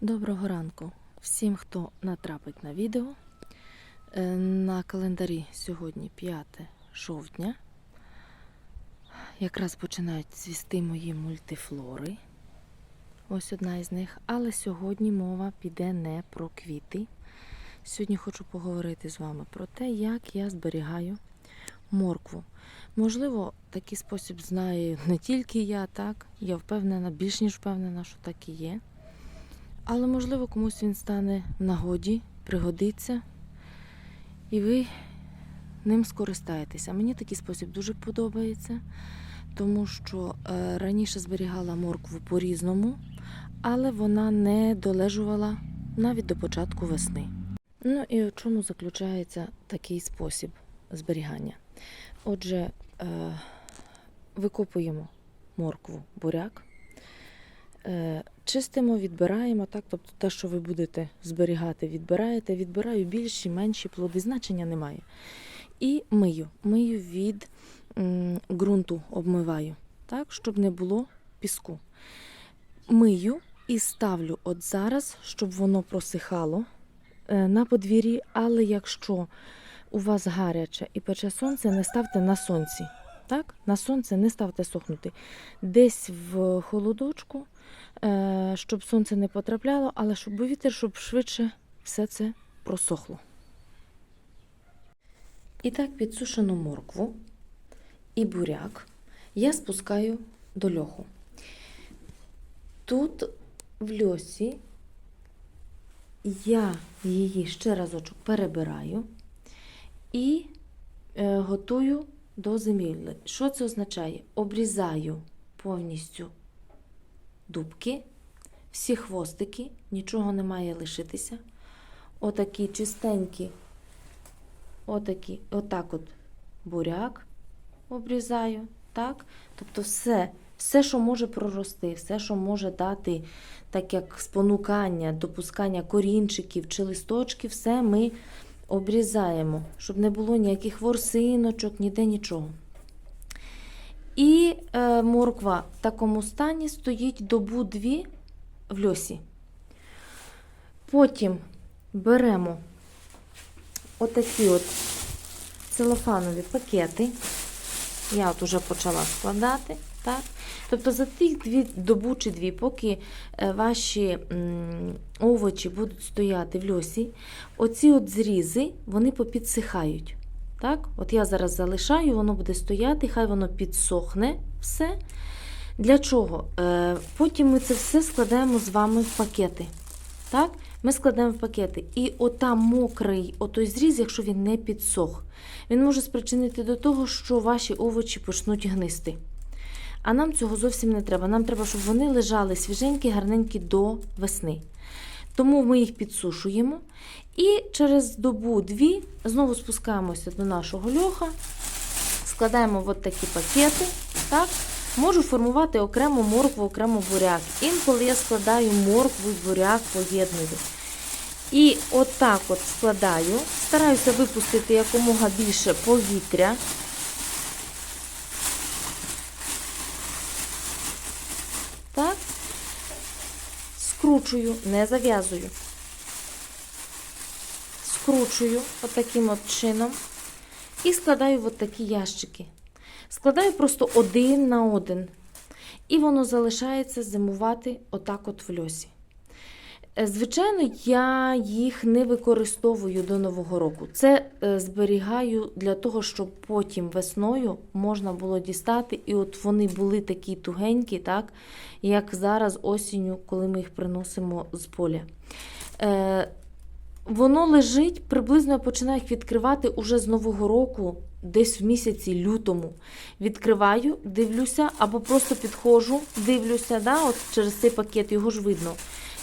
Доброго ранку всім, хто натрапить на відео. Е, На календарі сьогодні 5 жовтня. Якраз починають цвісти мої мультифлори. Ось одна із них. Але сьогодні мова піде не про квіти. Сьогодні хочу поговорити з вами про те, як я зберігаю моркву. Можливо, такий спосіб знає не тільки я, так. Я впевнена, більш ніж впевнена, що так і є. Але, можливо, комусь він стане в нагоді, пригодиться, і ви ним скористаєтеся. Мені такий спосіб дуже подобається, тому що е, раніше зберігала моркву по-різному, але вона не долежувала навіть до початку весни. Ну і в чому заключається такий спосіб зберігання? Отже, е, викопуємо моркву буряк. Е, Чистимо, відбираємо, так, тобто те, що ви будете зберігати, відбираєте. Відбираю більші, менші плоди, значення немає. І мию. Мию від ґрунту, обмиваю, так, щоб не було піску. Мию і ставлю от зараз, щоб воно просихало е, на подвір'ї, але якщо у вас гаряче і пече сонце, не ставте на сонці. Так? На сонце не ставте сохнути. Десь в холодочку, е, щоб сонце не потрапляло, але щоб вітер, щоб швидше все це просохло. І так підсушену моркву і буряк я спускаю до льоху. Тут в льосі я її ще разочок перебираю і е, готую до зимівлі. Що це означає? Обрізаю повністю дубки, всі хвостики, нічого не має лишитися. Отакі чистенькі, отакі, отак от буряк обрізаю. Так? Тобто все, все, що може прорости, все, що може дати, так як спонукання, допускання корінчиків чи листочків, все ми обрізаємо, щоб не було ніяких ворсиночок, ніде нічого. І е, морква в такому стані стоїть добу-дві в льосі. Потім беремо отакі от целофанові пакети. Я от уже почала складати. Так? Тобто за тих дві добу чи дві, поки е, ваші овочі будуть стояти в льосі, оці от зрізи вони попідсихають. Так? От я зараз залишаю, воно буде стояти, хай воно підсохне все. Для чого? Е, Потім ми це все складаємо з вами в пакети. Так? Ми складаємо в пакети. І отам мокрий отой зріз, якщо він не підсох, він може спричинити до того, що ваші овочі почнуть гнисти. А нам цього зовсім не треба. Нам треба, щоб вони лежали свіженькі, гарненькі до весни. Тому ми їх підсушуємо. І через добу-дві знову спускаємося до нашого льоха, складаємо от такі пакети. Так? Можу формувати окремо моркву, окремо буряк. Інколи я складаю моркву і буряк поєдную. І отак от складаю, стараюся випустити якомога більше повітря. Так, скручую, не зав'язую. Скручую отаким от чином і складаю от такі ящики. Складаю просто один на один. І воно залишається зимувати отак от в льосі. Е, Звичайно, я їх не використовую до Нового року. Це е, зберігаю для того, щоб потім весною можна було дістати, і от вони були такі тугенькі, так, як зараз осінню, коли ми їх приносимо з поля. Е, Воно лежить, приблизно я починаю їх відкривати уже з Нового року, десь в місяці лютому. Відкриваю, дивлюся, або просто підходжу, дивлюся, да, от через цей пакет його ж видно.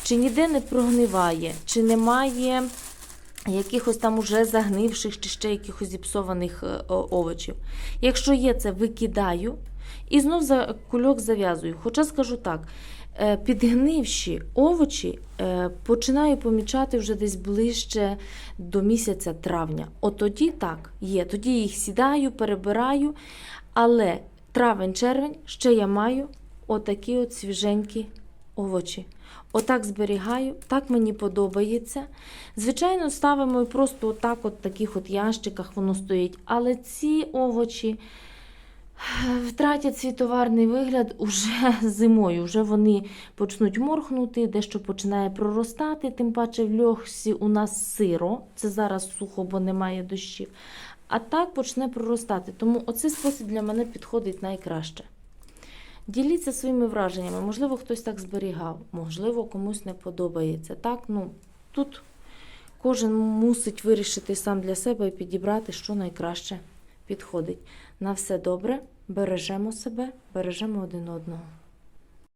Чи ніде не прогниває, чи немає якихось там уже загнивших, чи ще якихось зіпсованих е, овочів. Якщо є це, викидаю і знов за кульок зав'язую. Хоча скажу так, е, підгнивші овочі е, починаю помічати вже десь ближче до місяця травня. От тоді так, є. Тоді їх сідаю, перебираю, але травень-червень ще я маю отакі от свіженькі овочі. Отак зберігаю, так мені подобається. Звичайно, ставимо просто отак, от в таких от ящиках воно стоїть. Але ці овочі втратять свій товарний вигляд уже зимою. Вже вони почнуть морхнути, дещо починає проростати, тим паче в льохсі у нас сиро. Це зараз сухо, бо немає дощів. А так почне проростати. Тому оцей спосіб для мене підходить найкраще. Діліться своїми враженнями. Можливо, хтось так зберігав, можливо, комусь не подобається. Так, ну тут кожен мусить вирішити сам для себе і підібрати, що найкраще підходить. На все добре, бережемо себе, бережемо один одного.